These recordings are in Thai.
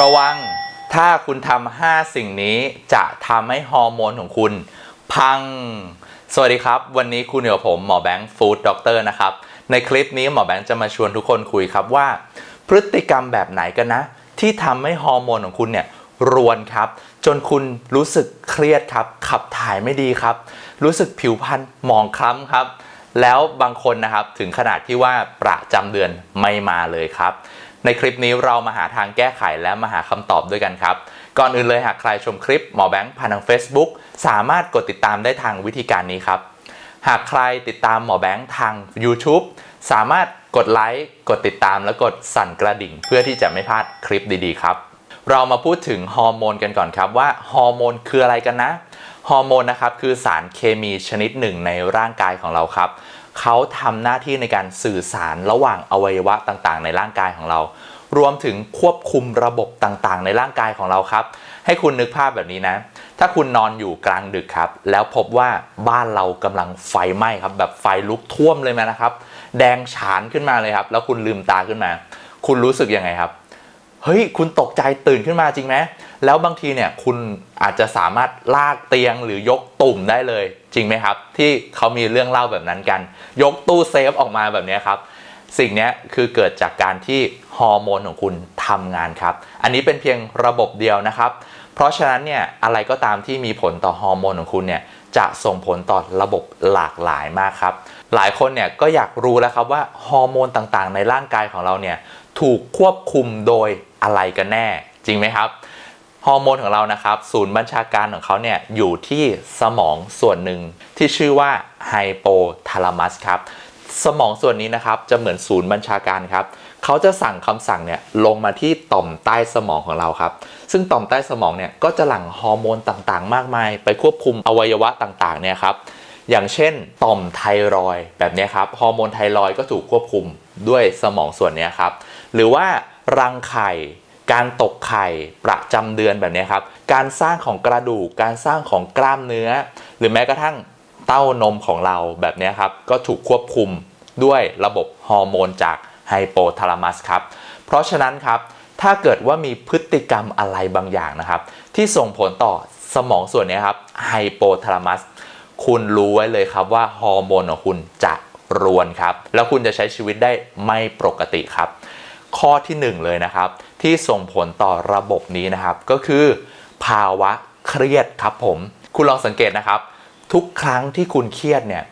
ระวังถ้าคุณทำ5สิ่งนี้จะทำให้ฮอร์โมนของคุณ พัง สวัสดีครับ วันนี้คุณอยู่กับผมหมอแบงค์ฟู้ดด็อกเตอร์นะครับ ในคลิปนี้หมอแบงค์จะมาชวนทุกคนคุยครับว่า พฤติกรรมแบบไหนกันนะ ที่ทำให้ฮอร์โมนของคุณเนี่ยรวนครับ จนคุณรู้สึกเครียดครับ ขับถ่ายไม่ดีครับ รู้สึกผิวพรรณหมองคล้ำครับ แล้วบางคนนะครับถึงขนาดที่ว่าประจำเดือนไม่มาเลยครับ ในคลิปนี้เรามาหาทางแก้ไขและมาหาคำตอบด้วยกันครับ ก่อนอื่นเลยหากใครชมคลิปหมอแบงค์ผ่านทาง Facebook สามารถกดติดตามได้ทางวิธีการนี้ครับ หากใครติดตามหมอแบงค์ทาง YouTube สามารถกดไลค์กดติดตามและกดสั่นกระดิ่ง เพื่อที่จะไม่พลาดคลิปดีๆครับ เรามาพูดถึงฮอร์โมนกันก่อนครับว่าฮอร์โมนคืออะไรกันนะฮอร์โมนนะครับคือสารเคมีชนิดหนึ่งในร่างกายของเราครับ เขาทำหน้าที่ในการสื่อสารระหว่างอวัยวะต่างๆ ในร่างกายของเรา รวมถึงควบคุมระบบต่างๆ ในร่างกายของเราครับ ให้คุณนึกภาพแบบนี้นะ ถ้าคุณนอนอยู่กลางดึกครับ แล้วพบว่าบ้านเรากำลังไฟไหม้ครับ แบบไฟลุกท่วมเลยนะครับ แดงฉานขึ้นมาเลยครับ แล้วคุณลืมตาขึ้นมา คุณรู้สึกยังไงครับ เฮ้ยคุณตกใจตื่นขึ้นมาจริงไหมแล้วบางทีเนี่ยคุณอาจจะสามารถลากเตียงหรือยกตุ่มได้เลย จริงไหมครับ ที่เขามีเรื่องเล่าแบบนั้นกัน ยกตู้เซฟออกมาแบบนี้ครับ สิ่งนี้คือเกิดจากการที่ฮอร์โมนของคุณทำงานครับ อันนี้เป็นเพียงระบบเดียวนะครับ เพราะฉะนั้นเนี่ยอะไรก็ตามที่มีผลต่อฮอร์โมนของคุณเนี่ยจะส่งผลต่อระบบหลากหลายมากครับ หลายคนเนี่ยก็อยากรู้แล้วครับว่าฮอร์โมนต่างๆ ในร่างกายของเราเนี่ยถูกควบคุมโดยอะไรกันแน่ จริงไหมครับฮอร์โมนของเรานะครับ ศูนย์บัญชาการของเขาเนี่ยอยู่ที่สมองส่วนหนึ่งที่ชื่อว่าไฮโปทาลามัสครับสมองส่วนนี้นะครับจะเหมือนศูนย์บัญชาการครับเขาจะสั่งคำสั่งเนี่ยลงมาที่ต่อมใต้สมองของเราครับ ซึ่งต่อมใต้สมองเนี่ยก็จะหลั่งฮอร์โมนต่างๆ มากมาย ไปควบคุมอวัยวะต่างๆเนี่ยครับ อย่างเช่น ต่อมไทรอยแบบนี้ครับฮอร์โมนไทรอยก็ถูกควบคุมด้วยสมองส่วนนี้ครับ หรือว่ารังไข่การตกไข่ประจำเดือนแบบนี้ครับ การสร้างของกระดูก การสร้างของกล้ามเนื้อ หรือแม้กระทั่งเต้านมของเราแบบนี้ครับ ก็ถูกควบคุมด้วยระบบฮอร์โมนจากไฮโปทาลามัสครับ เพราะฉะนั้นครับ ถ้าเกิดว่ามีพฤติกรรมอะไรบางอย่างนะครับ ที่ส่งผลต่อสมองส่วนนี้ครับไฮโปทาลามัส คุณรู้ไว้เลยครับว่าฮอร์โมนของคุณจะรวนครับ แล้วคุณจะใช้ชีวิตได้ไม่ปกติครับ ข้อที่หนึ่งเลยนะครับ ที่ส่งผลต่อระบบนี้นะครับ ก็คือ ภาวะเครียดครับผม คุณลองสังเกตนะครับ ทุกครั้งที่คุณเครียดเนี่ย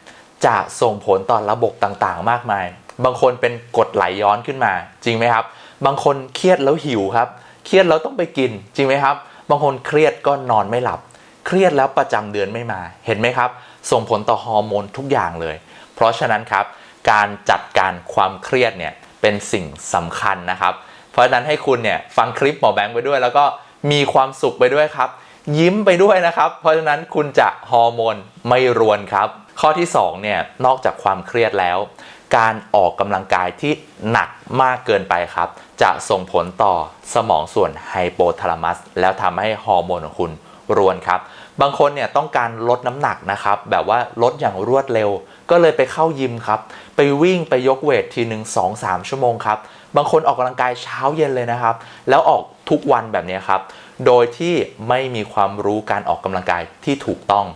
จะส่งผลต่อระบบต่างๆ มากมาย บางคนเป็นกดไหลย้อนขึ้นมา จริงไหมครับ บางคนเครียดแล้วหิวครับ เครียดแล้วต้องไปกิน จริงไหมครับ บางคนเครียดก็นอนไม่หลับ เครียดแล้วประจำเดือนไม่มาเห็นไหมครับ ส่งผลต่อฮอร์โมนทุกอย่างเลย เพราะฉะนั้นครับ การจัดการความเครียดเนี่ยเป็นสิ่งสำคัญนะครับ เพราะฉะนั้นให้คุณเนี่ยฟังคลิปหมอแบงค์ไปด้วย แล้วก็มีความสุขไปด้วยครับ ยิ้มไปด้วยนะครับ เพราะฉะนั้นคุณจะฮอร์โมนไม่รวนครับ ข้อที่2เนี่ยนอกจากความเครียดแล้ว การออกกำลังกายที่หนักมากเกินไปครับ จะส่งผลต่อสมองส่วนไฮโปทาลามัสแล้วทำให้ฮอร์โมนของคุณรวนครับ บางคนเนี่ยต้องการลดน้ำหนักนะครับแบบว่าลดอย่างรวดเร็ว ก็เลยไปเข้ายิมครับ ไปวิ่งไปยกเวททีหนึ่งสองสามชั่วโมงครับ บางคนออกกำลังกายเช้าเย็นเลยนะครับ แล้วออกทุกวันแบบนี้ครับ โดยที่ไม่มีความรู้การออกกำลังกายที่ถูกต้อง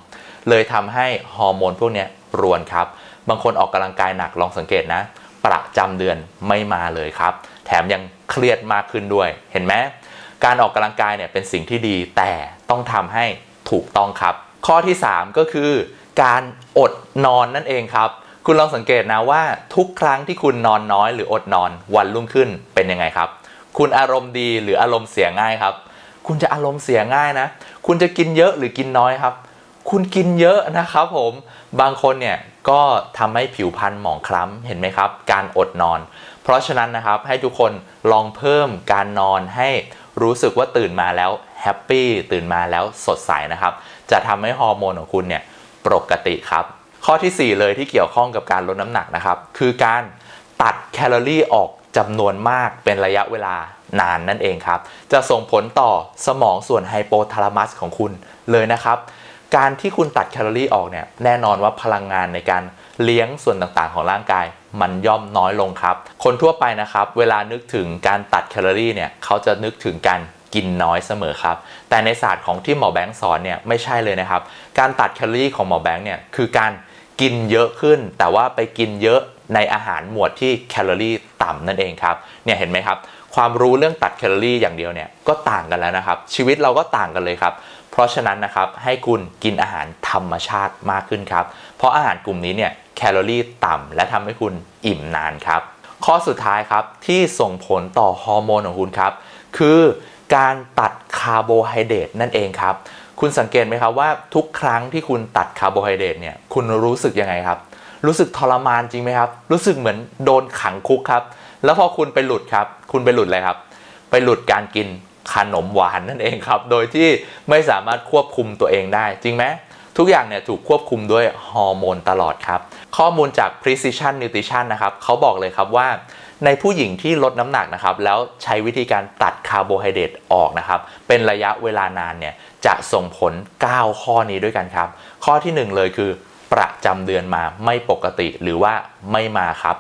เลยทำให้ฮอร์โมนพวกนี้รวนครับ บางคนออกกำลังกายหนักลองสังเกตนะ ประจำเดือนไม่มาเลยครับ แถมยังเครียดมากขึ้นด้วย เห็นไหมการออกกำลังกายเนี่ยเป็นสิ่งที่ดีแต่ต้องทำให้ ถูกต้องครับ ข้อที่ 3 ก็คือ การอดนอนนั่นเองครับ คุณลองสังเกตนะว่าทุกครั้งที่คุณนอนน้อยหรืออดนอนวันรุ่งขึ้นเป็นยังไงครับ คุณอารมณ์ดีหรืออารมณ์เสียง่ายครับ คุณจะอารมณ์เสียง่ายนะ คุณจะกินเยอะหรือกินน้อยครับ คุณกินเยอะนะครับผมบางคนเนี่ยก็ทำให้ผิวพรรณหมองคล้ำเห็นไหมครับ การอดนอน เพราะฉะนั้นนะครับให้ทุกคนลองเพิ่มการนอนให้ รู้สึกว่าตื่นมาแล้วแฮปปี้ตื่นมาแล้วสดใสนะครับ จะทำให้ฮอร์โมนของคุณเนี่ยปกติครับ ข้อทีสี่4 เลยที่เกี่ยวข้องกับการลดน้ำหนักนะครับ คือการตัดแคลอรี่ออกจำนวนมากเป็นระยะเวลานานนั่นเองครับ จะส่งผลต่อสมองส่วนไฮโปทาลามัสของคุณเลยนะครับ การที่คุณตัดแคลอรี่ออกเนี่ยแน่นอนว่าพลังงานในการเลี้ยงส่วนต่างๆ ของร่างกาย มันย่อมน้อยลงครับ คนทั่วไปนะครับ เวลานึกถึงการตัดแคลอรี่เนี่ยเขาจะนึกถึงการกินน้อยเสมอครับ แต่ในศาสตร์ของที่หมอแบงค์สอนเนี่ยไม่ใช่เลยนะครับ การตัดแคลอรี่ของหมอแบงค์เนี่ยคือการกินเยอะขึ้น แต่ว่าไปกินเยอะในอาหารหมวดที่แคลอรี่ต่ำนั่นเองครับ เนี่ยเห็นไหมครับ ความรู้เรื่องตัดแคลอรี่อย่างเดียวเนี่ยก็ต่างกันแล้วนะครับ ชีวิตเราก็ต่างกันเลยครับ เพราะฉะนั้นนะครับให้คุณกินอาหารธรรมชาติมากขึ้นครับ เพราะอาหารกลุ่มนี้เนี่ย แคลอรี่ต่ำและทำให้คุณอิ่มนานครับ ข้อสุดท้ายครับที่ส่งผลต่อฮอร์โมนของคุณครับ คือการตัดคาร์โบไฮเดรตนั่นเองครับ คุณสังเกตไหมครับว่าทุกครั้งที่คุณตัดคาร์โบไฮเดรตเนี่ยคุณรู้สึกยังไงครับ รู้สึกทรมานจริงไหมครับ รู้สึกเหมือนโดนขังคุกครับ แล้วพอคุณไปหลุดครับ คุณไปหลุดอะไรครับ ไปหลุดการกินขนมหวานนั่นเองครับ โดยที่ไม่สามารถควบคุมตัวเองได้จริงไหม ทุกอย่างเนี่ยถูกควบคุมด้วยฮอร์โมนตลอดครับ ข้อมูลจาก Precision Nutrition นะครับเขาบอกเลยครับว่าในผู้หญิงที่ลดน้ำหนักนะครับแล้วใช้วิธีการตัดคาร์โบไฮเดรตออกนะครับเป็นระยะเวลานานเนี่ยจะส่งผล 9 ข้อนี้ด้วยกันครับ ข้อทีหนึ่1 เลยคือ ประจำเดือนมาไม่ปกติหรือว่าไม่มาครับ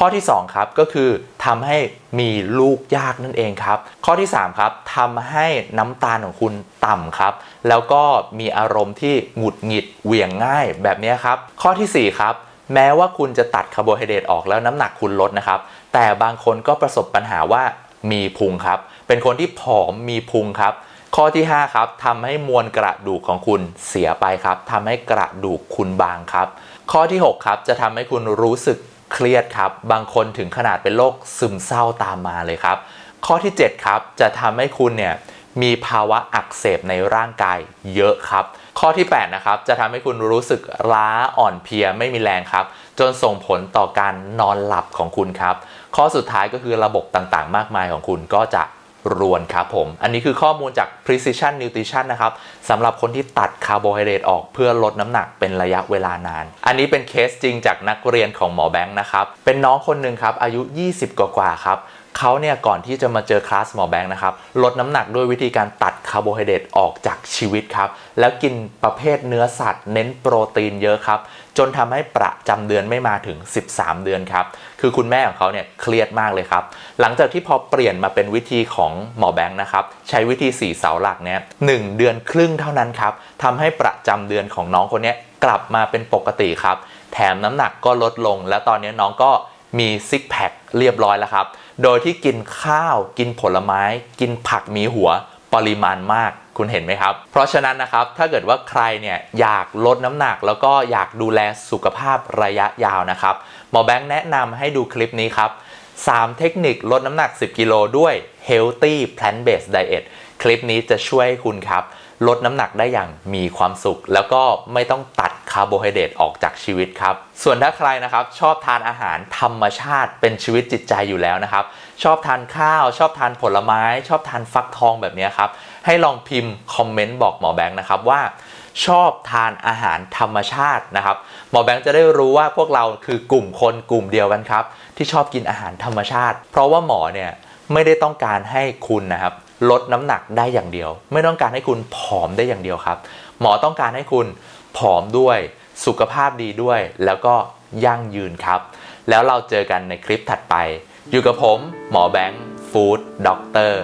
ข้อที่ 2 ครับก็คือทำให้มีลูกยากนั่นเองครับ ข้อที่ 3 ครับทำให้น้ำตาลของคุณต่ำครับ แล้วก็มีอารมณ์ที่หงุดหงิดเหวี่ยงง่ายแบบนี้ครับ ข้อทีสี่4 ครับแม้ว่าคุณจะตัดคาร์โบไฮเดรตออกแล้วน้ำหนักคุณลดนะครับ แต่บางคนก็ประสบปัญหาว่ามีพุงครับ เป็นคนที่ผอมมีพุงครับ ข้อที่ 5 ครับทำให้มวลกระดูกของคุณเสียไปครับทำให้กระดูกคุณบางครับ ข้อที่ 6 ครับ จะทำให้คุณรู้สึก เครียดครับ บางคนถึงขนาดเป็นโรคซึมเศร้าตามมาเลยครับ ข้อที่ 7 ครับ จะทำให้คุณเนี่ยมีภาวะอักเสบในร่างกายเยอะครับ ข้อที่ 8 นะครับ จะทำให้คุณรู้สึกล้าอ่อนเพลียไม่มีแรงครับ จนส่งผลต่อการนอนหลับของคุณครับ ข้อสุดท้ายก็คือระบบต่างๆ มากมายของคุณก็จะ รวนครับผม อันนี้คือข้อมูลจาก Precision Nutrition นะครับสำหรับคนที่ตัดคาร์โบไฮเดรตออกเพื่อลดน้ำหนักเป็นระยะเวลานาน อันนี้เป็นเคสจริงจากนักเรียนของหมอแบงค์นะครับ เป็นน้องคนหนึ่งครับ อายุ 20 กว่าๆครับเขาเนี่ยก่อนที่จะมาเจอคลาสหมอแบงค์นะครับ ลดน้ำหนักด้วยวิธีการตัดคาร์โบไฮเดรตออกจากชีวิตครับ แล้วกินประเภทเนื้อสัตว์ เน้นโปรตีนเยอะครับ จนทำให้ประจำเดือนไม่มาถึง 13 เดือนครับ คือคุณแม่ของเขาเนี่ยเครียดมากเลยครับ หลังจากที่พอเปลี่ยนมาเป็นวิธีของหมอแบงค์นะครับ ใช้วิธี 4 เสาหลักเนี่ยหนึ่งเดือนครึ่งเท่านั้นครับทำให้ประจำเดือนของน้องคนนี้กลับมาเป็นปกติครับ แถมน้ำหนักก็ลดลง และตอนนี้น้องก็มีซิกแพคเรียบร้อยแล้วครับ โดยที่กินข้าว กินผลไม้ กินผักมีหัว ปริมาณมากคุณเห็นไหมครับ เพราะฉะนั้นนะครับถ้าเกิดว่าใครเนี่ยอยากลดน้ำหนัก แล้วก็อยากดูแลสุขภาพระยะยาวนะครับหมอแบงค์แนะนำให้ดูคลิปนี้ครับ 3 เทคนิคลดน้ำหนัก 10 กิโลด้วย Healthy Plant Based Diet คลิปนี้จะช่วยให้คุณครับ ลดน้ำหนักได้อย่างมีความสุข แล้วก็ไม่ต้องตัดคาร์โบไฮเดรตออก ชีวิตครับ ส่วนถ้าใครนะครับชอบทานอาหารธรรมชาติเป็นชีวิตจิตใจอยู่แล้วนะครับ ชอบทานข้าว ชอบทานผลไม้ ชอบทานฟักทองแบบนี้ครับ ให้ลองพิมพ์คอมเมนต์บอกหมอแบงค์นะครับว่าชอบทานอาหารธรรมชาตินะครับ หมอแบงค์จะได้รู้ว่าพวกเราคือกลุ่มคนกลุ่มเดียวกันครับ ที่ชอบกินอาหารธรรมชาติ เพราะว่าหมอเนี่ยไม่ได้ต้องการให้คุณนะครับลดน้ำหนักได้อย่างเดียว ไม่ต้องการให้คุณผอมได้อย่างเดียวครับ หมอต้องการให้คุณผอมด้วย สุขภาพดีด้วย แล้วก็ยั่งยืนครับ แล้วเราเจอกันในคลิปถัดไป อยู่กับผม หมอแบงค์ฟู้ดด็อกเตอร์